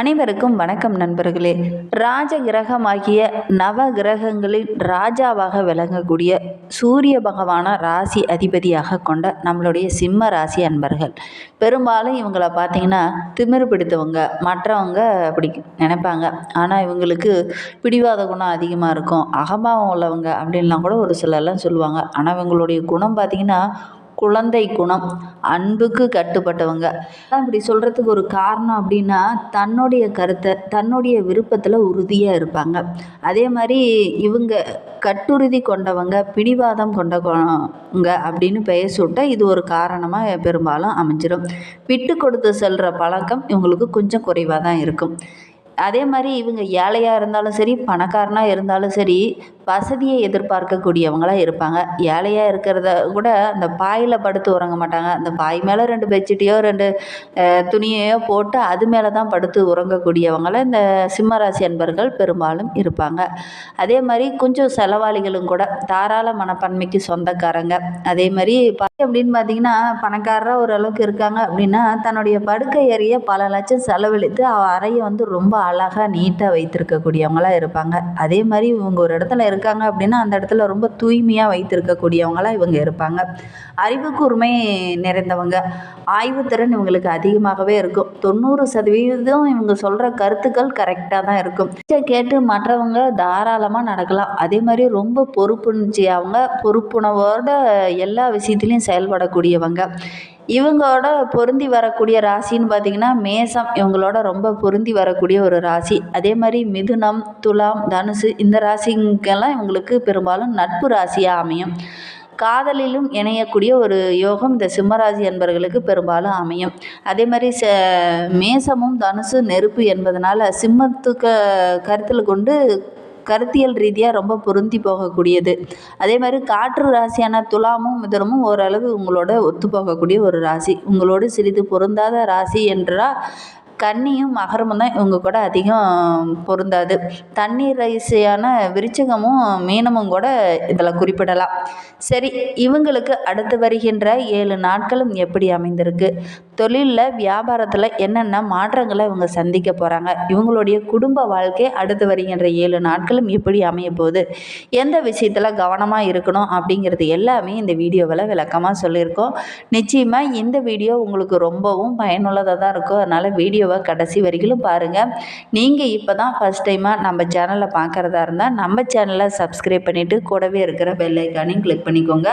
அனைவருக்கும் வணக்கம் நண்பர்களே. ராஜ கிரகமாகிய நவ கிரகங்களில் ராஜாவாக விளங்கக்கூடிய சூரிய பகவான ராசி அதிபதியாக கொண்ட நம்மளுடைய சிம்ம ராசி அன்பர்கள். பெரும்பாலும் இவங்களை பார்த்தீங்கன்னா திமிர் பிடித்தவங்க மற்றவங்க அப்படி நினைப்பாங்க. ஆனால் இவங்களுக்கு பிடிவாத குணம் அதிகமாக இருக்கும். அகம்பாவம் உள்ளவங்க அப்படின்லாம் கூட ஒரு சிலர்லாம் சொல்லுவாங்க. ஆனால் இவங்களுடைய குணம் பார்த்திங்கன்னா குழந்தை குணம் அன்புக்கு கட்டுப்பட்டவங்க. அதான் இப்படி சொல்கிறதுக்கு ஒரு காரணம் அப்படின்னா தன்னுடைய கருத்தை தன்னுடைய விருப்பத்தில் உறுதியாக இருப்பாங்க. அதே மாதிரி இவங்க கட்டுறுதி கொண்டவங்க பிடிவாதம் கொண்டவங்க அப்படின்னு பெயர் சூட்ட இது ஒரு காரணமாக பெரும்பாலும் அமைஞ்சிடும் விட்டு கொடுத்து செல்கிற பழக்கம் இவங்களுக்கு கொஞ்சம் குறைவாக தான் இருக்கும். அதே மாதிரி இவங்க ஏழையாக இருந்தாலும் சரி பணக்காரனாக இருந்தாலும் சரி வசதியை எதிர்பார்க்கக்கூடியவங்களாக இருப்பாங்க. ஏழையாக இருக்கிறத கூட அந்த பாயில் படுத்து உறங்க மாட்டாங்க. அந்த பாய் மேலே ரெண்டு பெட்ஷீட்டையோ ரெண்டு துணியையோ போட்டு அது மேலே தான் படுத்து உறங்கக்கூடியவங்களாம் இந்த சிம்மராசி அன்பர்கள் பெரும்பாலும் இருப்பாங்க. அதே மாதிரி கொஞ்சம் செலவாளிகளும் கூட தாராள மனப்பான்மைக்கு சொந்தக்காரங்க. அதே மாதிரி அப்படின்னு பார்த்தீங்கன்னா பணக்காரராக ஓரளவுக்கு இருக்காங்க அப்படின்னா தன்னுடைய படுக்கை ஏறிய பல லட்சம் செலவழித்து அறையை வந்து ரொம்ப அழகாக நீட்டாக வைத்திருக்கக்கூடியவங்களாக இருப்பாங்க. அதே மாதிரி இவங்க ஒரு இடத்துல இருக்காங்க அப்படின்னா அந்த இடத்துல ரொம்ப தூய்மையாக வைத்திருக்கக்கூடியவங்களாக இவங்க இருப்பாங்க. அறிவு கூர்மை நிறைந்தவங்க. ஆய்வுத்திறன் இவங்களுக்கு அதிகமாகவே இருக்கும். தொண்ணூறு சதவீதம் இவங்க சொல்கிற கருத்துக்கள் கரெக்டாக தான் இருக்கும். கேட்டு மற்றவங்க தாராளமாக நடக்கலாம். அதே மாதிரி ரொம்ப பொறுப்புணர்ச்சியாவங்க பொறுப்புணவோட எல்லா விஷயத்துலையும் செயல்படக்கூடியவங்க. இவங்களோட பொருந்தி வரக்கூடிய ராசின்னு பார்த்திங்கன்னா மேசம் இவங்களோட ரொம்ப பொருந்தி வரக்கூடிய ஒரு ராசி. அதே மாதிரி மிதுனம் துலாம் தனுசு இந்த ராசிக்கெல்லாம் இவங்களுக்கு பெரும்பாலும் நட்பு ராசியாக அமையும். காதலிலும் இணையக்கூடிய ஒரு யோகம் இந்த சிம்மராசி என்பவர்களுக்கு பெரும்பாலும் அமையும். அதே மாதிரி ச மேசமும் தனுசு நெருப்பு என்பதனால சிம்மத்துக்கு கருத்தில் கொண்டு கருத்தியல் ரீதியாக ரொம்ப பொருந்தி போகக்கூடியது. அதே மாதிரி காற்று ராசியான துலாமும் மிதனமும் ஓரளவு உங்களோட ஒத்து போகக்கூடிய ஒரு ராசி. உங்களோடு சிறிது பொருந்தாத ராசி என்றால் கன்னியும் மகரமும் தான் இவங்க கூட அதிகம் பொருந்தாது. தண்ணீர் ரைசியான விருச்சகமும் மீனமும் கூட இதில் குறிப்பிடலாம். சரி இவங்களுக்கு அடுத்து வருகின்ற ஏழு நாட்களும் எப்படி அமைந்திருக்கு? தொழிலில் வியாபாரத்தில் என்னென்ன மாற்றங்களை இவங்க சந்திக்க போகிறாங்க இவங்களுடைய குடும்ப வாழ்க்கை அடுத்து வருகின்ற ஏழு நாட்களும் எப்படி அமைய போகுது. எந்த விஷயத்தில் கவனமாக இருக்கணும் அப்படிங்கிறது எல்லாமே இந்த வீடியோவில் விளக்கமாக சொல்லியிருக்கோம். நிச்சயமாக இந்த வீடியோ உங்களுக்கு ரொம்பவும் பயனுள்ளதாக தான் இருக்கும். அதனால் வீடியோவை கடைசி வரைக்கும் பாருங்கள் நீங்கள் இப்போ தான் ஃபஸ்ட் டைமாக நம்ம சேனலை பார்க்குறதா இருந்தால் நம்ம சேனலை சப்ஸ்கிரைப் பண்ணிவிட்டு கூடவே இருக்கிற பெல்லைக்கானையும் கிளிக் பண்ணிக்கோங்க.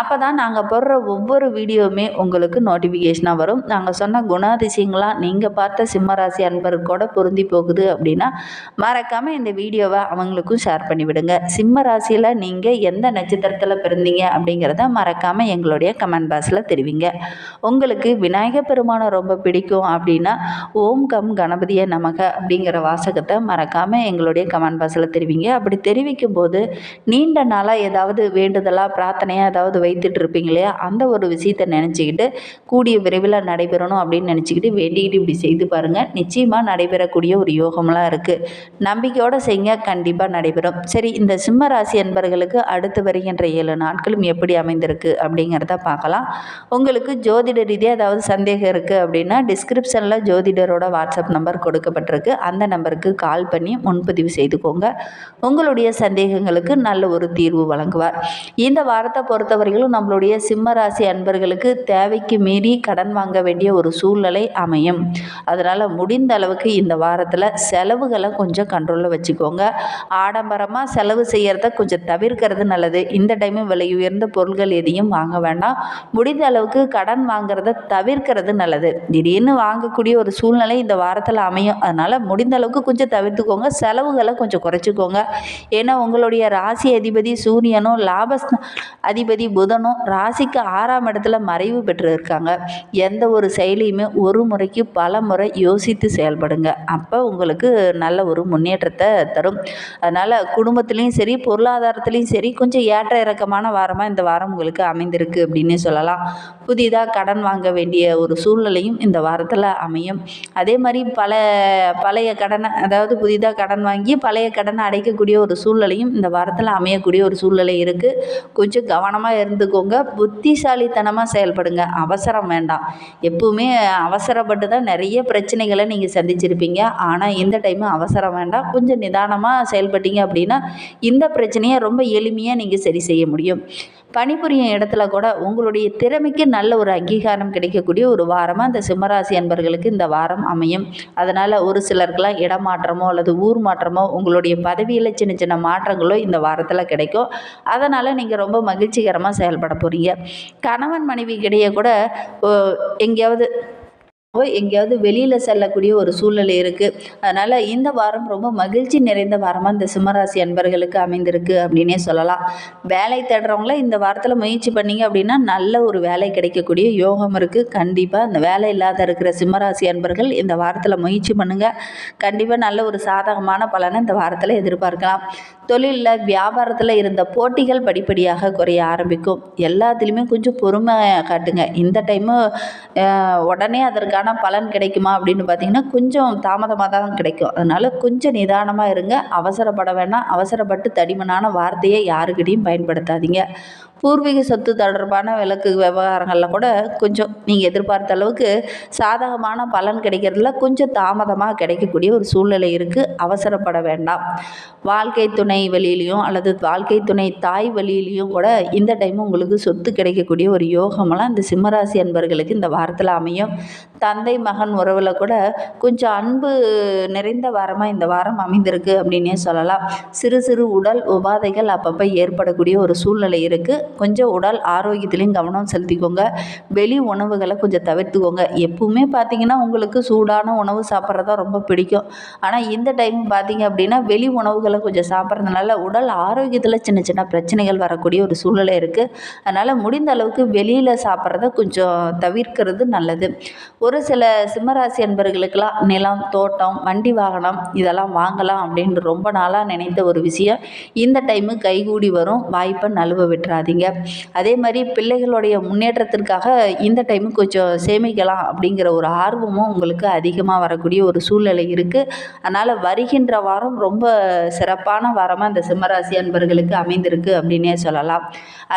அப்போ தான் நாங்கள் போடுற ஒவ்வொரு வீடியோவுமே உங்களுக்கு நோட்டிஃபிகேஷனாக வரும். நாங்கள் சொன்ன குணாதிசயங்களாக நீங்கள் பார்த்த சிம்மராசி அன்பருக்கூட பொருந்தி போகுது அப்படின்னா மறக்காமல் இந்த வீடியோவை அவங்களுக்கும் ஷேர் பண்ணிவிடுங்க. சிம்ம ராசியில் நீங்கள் எந்த நட்சத்திரத்தில் பிறந்தீங்க அப்படிங்கிறத மறக்காமல் எங்களுடைய கமெண்ட் பாக்ஸில் தெரிவிங்க. உங்களுக்கு விநாயகர் பெருமானை ரொம்ப பிடிக்கும் அப்படின்னா ஓம் கம் கணபதியை நமக அப்படிங்கிற வாசகத்தை மறக்காமல் எங்களுடைய கமெண்ட் பாக்ஸில் தெரிவிங்க. அப்படி தெரிவிக்கும் போது நீண்ட நாளாக ஏதாவது வேண்டுதலாக பிரார்த்தனையாக ஏதாவது வைத்துட்டு இருப்பீங்க இல்லையா? அந்த ஒரு விஷயத்தை நினச்சிக்கிட்டு கூடிய விரைவில் நடைபெறணும் அப்படின்னு நினச்சிக்கிட்டு வேண்டிக்கிட்டு இப்படி செய்து பாருங்கள் நிச்சயமாக நடைபெறக்கூடிய ஒரு யோகம்லாம் இருக்குது நம்பிக்கையோடு செய்யுங்க கண்டிப்பாக நடைபெறும். சரி இந்த சிம்ம ராசி என்பர்களுக்கு அடுத்து வருகின்ற ஏழு நாட்களும் எப்படி அமைந்திருக்கு அப்படிங்கிறத பார்க்கலாம். உங்களுக்கு ஜோதிட ரீதியாக ஏதாவது சந்தேகம் இருக்குது அப்படின்னா டிஸ்கிரிப்ஷனில் ஜோதிடரோட வாட்ஸ்அப் நம்பர் கொடுக்கப்பட்டிருக்கு. அந்த நம்பருக்கு கால் பண்ணி முன்பதிவு செய்துக்கோங்க. உங்களுடைய சந்தேகங்களுக்கு நல்ல ஒரு தீர்வு வழங்குவார். இந்த வாரத்தை பொறுத்தவரையிலும் நம்மளுடைய சிம்ம ராசி அன்பர்களுக்கு தேவைக்கு மீறி கடன் வாங்க வேண்டிய ஒரு சூழ்நிலை அமையும். அதனால் முடிந்த அளவுக்கு இந்த வாரத்தில் செலவுகளை கொஞ்சம் கண்ட்ரோலில் வச்சுக்கோங்க. ஆடம்பரமாக செலவு செய்கிறத கொஞ்சம் தவிர்க்கிறது நல்லது. இந்த டைமும் விலை உயர்ந்த பொருட்கள் எதையும் வாங்க வேண்டாம். முடிந்த அளவுக்கு கடன் வாங்குறத தவிர்க்கிறது நல்லது. திடீர்னு வாங்கக்கூடிய ஒரு சூழ்நிலை இந்த வாரத்தில் அமையும். அதனால் முடிந்த அளவுக்கு கொஞ்சம் தவிர்த்துக்கோங்க. செலவுகளை கொஞ்சம் குறைச்சிக்கோங்க. ஏன்னா உங்களுடைய ராசி அதிபதி சூரியனும் லாப அதிபதி புதனும் ராசிக்கு ஆறாம் இடத்துல மறைவு பெற்று இருக்காங்க எந்த ஒரு செயலியுமே ஒரு முறைக்கு பல முறை யோசித்து செயல்படுங்க. அப்போ உங்களுக்கு நல்ல ஒரு முன்னேற்றத்தை தரும். அதனால் குடும்பத்துலேயும் சரி பொருளாதாரத்துலேயும் சரி கொஞ்சம் ஏற்ற இறக்கமான வாரமாக இந்த வாரம் உங்களுக்கு அமைந்திருக்கு அப்படின்னு சொல்லலாம். புதிதாக கடன் வாங்க வேண்டிய ஒரு சூழ்நிலையும் இந்த வாரத்தில் அமையும். அதே மாதிரி பல பழைய கடனை அதாவது புதிதாக கடன் வாங்கி பழைய கடனை அடைக்கக்கூடிய ஒரு சூழ்நிலையும் இந்த வாரத்தில் அமையக்கூடிய ஒரு சூழ்நிலை இருக்குது கொஞ்சம் கவனமாக இருந்துக்கோங்க. புத்திசாலித்தனமாக செயல்படுங்க. அவசரம் வேண்டாம். எப்பவுமே அவசரப்பட்டு தான் நிறைய பிரச்சனைகளை நீங்கள் சந்திச்சிருப்பீங்க. ஆனால் இந்த டைமு அவசரம் வேண்டாம். கொஞ்சம் நிதானமாக செயல்பட்டீங்க அப்படின்னா இந்த பிரச்சனையை ரொம்ப எளிமையாக நீங்கள் சரி செய்ய முடியும். பணிபுரியும் இடத்துல கூட உங்களுடைய திறமைக்கு நல்ல ஒரு அங்கீகாரம் கிடைக்கக்கூடிய ஒரு வாரமாக இந்த சிம்மராசி அன்பர்களுக்கு இந்த வாரம் அமையும். அதனால் ஒரு சிலருக்கெல்லாம் இடமாற்றமோ அல்லது ஊர் மாற்றமோ உங்களுடைய பதவியில் சின்ன சின்ன மாற்றங்களோ இந்த வாரத்தில் கிடைக்கும். அதனால் நீங்கள் ரொம்ப மகிழ்ச்சிகரமாக செயல்பட போகிறீங்க கணவன் மனைவிக்கிடையே கூட ஓ, எங்கேயாவது எங்கேயாவது வெளியில் செல்லக்கூடிய ஒரு சூழ்நிலை இருக்குது அதனால் இந்த வாரம் ரொம்ப மகிழ்ச்சி நிறைந்த வாரமாக இந்த சிம்மராசி அன்பர்களுக்கு அமைந்திருக்கு அப்படின்னே சொல்லலாம். வேலை தேடுறவங்கள இந்த வாரத்தில் முயற்சி பண்ணீங்க அப்படின்னா நல்ல ஒரு வேலை கிடைக்கக்கூடிய யோகம் இருக்குது கண்டிப்பாக அந்த வேலை இல்லாத இருக்கிற சிம்மராசி அன்பர்கள் இந்த வாரத்தில் முயற்சி பண்ணுங்கள் கண்டிப்பாக நல்ல ஒரு சாதகமான பலனை இந்த வாரத்தில் எதிர்பார்க்கலாம். தொழிலில் வியாபாரத்தில் இருந்த போட்டிகள் படிப்படியாக குறைய ஆரம்பிக்கும். எல்லாத்துலேயுமே கொஞ்சம் பொறுமை காட்டுங்க. இந்த டைமு உடனே அதற்கான பலன் கிடைக்குமா அப்படின்னு பார்த்தீங்கன்னா கொஞ்சம் தாமதமாக தான் கிடைக்கும். அதனால் கொஞ்சம் நிதானமாக இருங்க. அவசரப்பட வேணாம். அவசரப்பட்டு தடிமனான வார்த்தையை யாருக்கிட்டையும் பயன்படுத்தாதீங்க. பூர்வீக சொத்து தொடர்பான விளக்கு விவகாரங்களில் கூட கொஞ்சம் நீங்கள் எதிர்பார்த்த அளவுக்கு சாதகமான பலன் கிடைக்கிறதுல கொஞ்சம் தாமதமாக கிடைக்கக்கூடிய ஒரு சூழ்நிலை இருக்குது அவசரப்பட வேண்டாம். வாழ்க்கை துணை வழியிலையும் அல்லது வாழ்க்கை துணை தாய் வழியிலையும் கூட இந்த டைம் உங்களுக்கு சொத்து கிடைக்கக்கூடிய ஒரு யோகமெல்லாம் இந்த சிம்மராசி அன்பர்களுக்கு இந்த வாரத்தில் அமையும். தந்தை மகன் உறவில் கூட கொஞ்சம் அன்பு நிறைந்த வாரமாக இந்த வாரம் அமைந்திருக்கு அப்படின்னே சொல்லலாம். சிறு சிறு உடல் உபாதைகள் அப்பப்போ ஏற்படக்கூடிய ஒரு சூழ்நிலை இருக்குது கொஞ்சம் உடல் ஆரோக்கியத்திலையும் கவனம் செலுத்திக்கோங்க. வெளி உணவுகளை கொஞ்சம் தவிர்த்துக்கோங்க. எப்பவுமே பார்த்தீங்கன்னா உங்களுக்கு சூடான உணவு சாப்பிட்றதா ரொம்ப பிடிக்கும். ஆனால் இந்த டைம் பார்த்தீங்க அப்படின்னா வெளி உணவுகளை கொஞ்சம் சாப்பிட்றதுனால உடல் ஆரோக்கியத்தில் சின்ன சின்ன பிரச்சனைகள் வரக்கூடிய ஒரு சூழ்நிலை இருக்குது அதனால் முடிந்த அளவுக்கு வெளியில் சாப்பிட்றத கொஞ்சம் தவிர்க்கிறது நல்லது. ஒரு சில சிம்மராசி அன்பர்களுக்கெல்லாம் நிலம் தோட்டம் வண்டி வாகனம் இதெல்லாம் வாங்கலாம் அப்படின்னு ரொம்ப நாளாக நினைத்த ஒரு விஷயம். இந்த டைமு கைகூடி வரும். வாய்ப்பை நழுவ விட்டுறாதீங்க. அதே மாதிரி பிள்ளைகளுடைய முன்னேற்றத்திற்காக இந்த டைமு கொஞ்சம் சேமிக்கலாம் அப்படிங்கிற ஒரு ஆர்வமும் உங்களுக்கு அதிகமாக வரக்கூடிய ஒரு சூழ்நிலை இருக்குது அதனால் வருகின்ற வாரம் ரொம்ப சிறப்பான வாரமாக இந்த சிம்மராசி அன்பர்களுக்கு அமைந்திருக்கு அப்படின்னே சொல்லலாம்.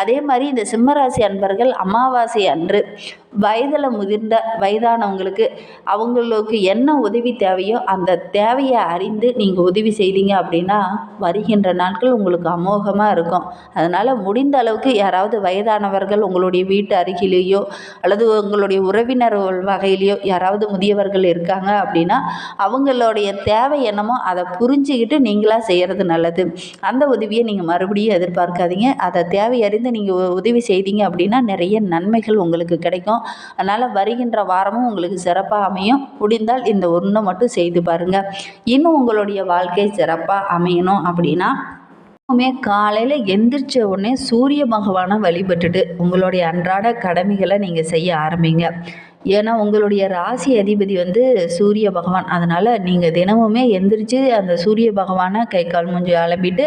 அதே மாதிரி இந்த சிம்மராசி அன்பர்கள் அமாவாசை அன்று வயதில் முதிர்ந்த வயதானவங்க வயதானவங்களுக்கு அவங்களுக்கு என்ன உதவி தேவையோ அந்த தேவையை அறிந்து நீங்கள் உதவி செய்தீங்க அப்படின்னா வருகின்ற நாட்கள் உங்களுக்கு அமோகமாக இருக்கும். அதனால் முடிந்த அளவுக்கு யாராவது வயதானவர்கள் உங்களுடைய வீட்டு அருகிலேயோ அல்லது உங்களுடைய உறவினர் வகையிலேயோ யாராவது முதியவர்கள் இருக்காங்க அப்படின்னா அவங்களுடைய தேவை என்னமோ அதை புரிஞ்சுக்கிட்டு நீங்களாக செய்கிறது நல்லது. அந்த உதவியை நீங்கள் மறுபடியும் எதிர்பார்க்காதீங்க. அதை தேவை அறிந்து நீங்கள் உதவி செய்தீங்க அப்படின்னா நிறைய நன்மைகள் உங்களுக்கு கிடைக்கும். அதனால் வருகின்ற வாரமும் உங்களுக்கு சிறப்பாக அமையும். முடிந்தால் இந்த ஒன்று மட்டும் செய்து பாருங்கள் இன்னும் உங்களுடைய வாழ்க்கை சிறப்பாக அமையணும் அப்படின்னா எப்பவுமே காலையில் எந்திரிச்ச உடனே சூரிய பகவானை வழிபட்டுட்டு உங்களுடைய அன்றாட கடமைகளை நீங்கள் செய்ய ஆரம்பிங்க. ஏன்னா உங்களுடைய ராசி அதிபதி வந்து சூரிய பகவான். அதனால் நீங்கள் தினமுமே எந்திரிச்சு அந்த சூரிய பகவானை கை கால் மூஞ்சி அலம்பிட்டு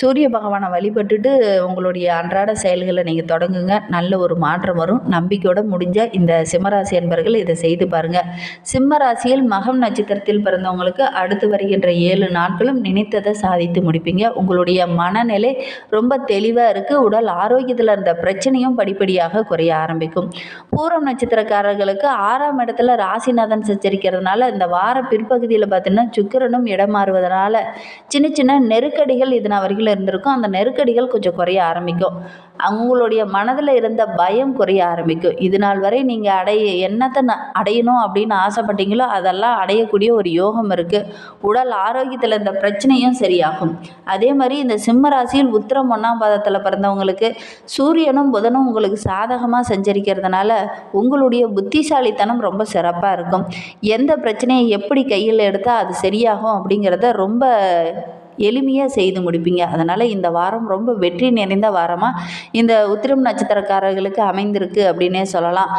சூரிய பகவானை வழிபட்டுட்டு உங்களுடைய அன்றாட செயல்களை நீங்கள் தொடங்குங்க. நல்ல ஒரு மாற்றம் வரும். நம்பிக்கையோட முடிஞ்ச இந்த சிம்மராசி என்பர்கள் இதை செய்து பாருங்கள் சிம்ம ராசியில் மகம் நட்சத்திரத்தில் பிறந்தவங்களுக்கு அடுத்து வருகின்ற ஏழு நாட்களும் நினைத்ததை சாதித்து முடிப்பீங்க. உங்களுடைய மனநிலை ரொம்ப தெளிவாக இருக்குது உடல் ஆரோக்கியத்தில் இருந்த பிரச்சனையும் படிப்படியாக குறைய ஆரம்பிக்கும். பூரம் நட்சத்திரக்காரர்களுக்கு ஆறாம் இடத்துல ராசிநாதன் சச்சரிக்கிறதுனால இந்த வார பிற்பகுதியில் பார்த்தீங்கன்னா சுக்கிரனும் இடம் மாறுவதனால சின்ன சின்ன நெருக்கடிகள் இதனால் வரைக்கும் இருந்திருக்கும். அந்த நெருக்கடிகள் கொஞ்சம் குறைய ஆரம்பிக்கும். அவங்களுடைய மனதில் இருந்த பயம் குறைய ஆரம்பிக்கும். இது நாள் வரை நீங்கள் அடைய என்னத்தை அடையணும் அப்படின்னு ஆசைப்பட்டீங்களோ அதெல்லாம் அடையக்கூடிய ஒரு யோகம் இருக்குது உடல் ஆரோக்கியத்தில் இந்த பிரச்சனையும் சரியாகும். அதே மாதிரி இந்த சிம்ம ராசியில் உத்திரம் ஒன்றாம் பாதத்தில் பிறந்தவங்களுக்கு சூரியனும் புதனும் உங்களுக்கு சாதகமாக சஞ்சரிக்கிறதுனால உங்களுடைய புத்தி புத்திசாலித்தனம் ரொம்ப சிறப்பாக இருக்கும். எந்த பிரச்சனையை எப்படி கையில் எடுத்தால் அது சரியாகும் அப்படிங்கிறத ரொம்ப எளிமையாக செய்து முடிப்பீங்க. அதனால் இந்த வாரம் ரொம்ப வெற்றி நிறைந்த வாரமாக இந்த உத்திரம் நட்சத்திரக்காரர்களுக்கு அமைந்திருக்கு அப்படின்னே சொல்லலாம்.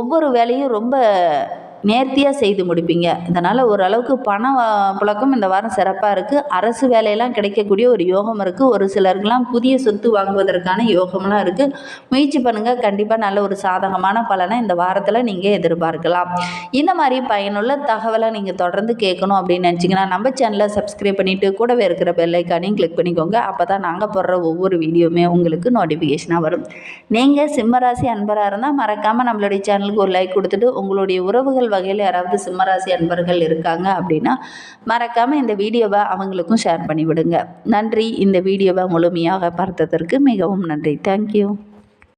ஒவ்வொரு வேலையும் ரொம்ப நேர்த்தியாக செய்து முடிப்பீங்க. இதனால் ஓரளவுக்கு பண புழக்கம் இந்த வாரம் சிறப்பாக இருக்குது அரசு வேலையெல்லாம் கிடைக்கக்கூடிய ஒரு யோகம் இருக்குது ஒரு சிலருக்கெல்லாம் புதிய சொத்து வாங்குவதற்கான யோகம்லாம் இருக்குது முயற்சி பண்ணுங்கள் கண்டிப்பாக நல்ல ஒரு சாதகமான பலனை இந்த வாரத்தில் நீங்கள் எதிர்பார்க்கலாம். இந்த மாதிரி பயனுள்ள தகவலை நீங்கள் தொடர்ந்து கேட்கணும் அப்படின்னு நினச்சிங்கன்னா நம்ம சேனலை சப்ஸ்கிரைப் பண்ணிவிட்டு கூடவே இருக்கிற பெல்லைக்கானையும் கிளிக் பண்ணிக்கோங்க. அப்போ தான் நாங்கள் போடுற ஒவ்வொரு வீடியோவுமே உங்களுக்கு நோட்டிஃபிகேஷனாக வரும். நீங்கள் சிம்மராசி அன்பராக இருந்தால் மறக்காமல் நம்மளுடைய சேனலுக்கு ஒரு லைக் கொடுத்துட்டு உங்களுடைய உறவுகள் வகையில் யாராவது சிம்மராசி அன்பர்கள் இருக்காங்க அப்படின்னா மறக்காமல் இந்த வீடியோவை அவங்களுக்கும் ஷேர் பண்ணிவிடுங்க. நன்றி. இந்த வீடியோவை முழுமையாக பார்த்ததற்கு மிகவும் நன்றி. தேங்க்யூ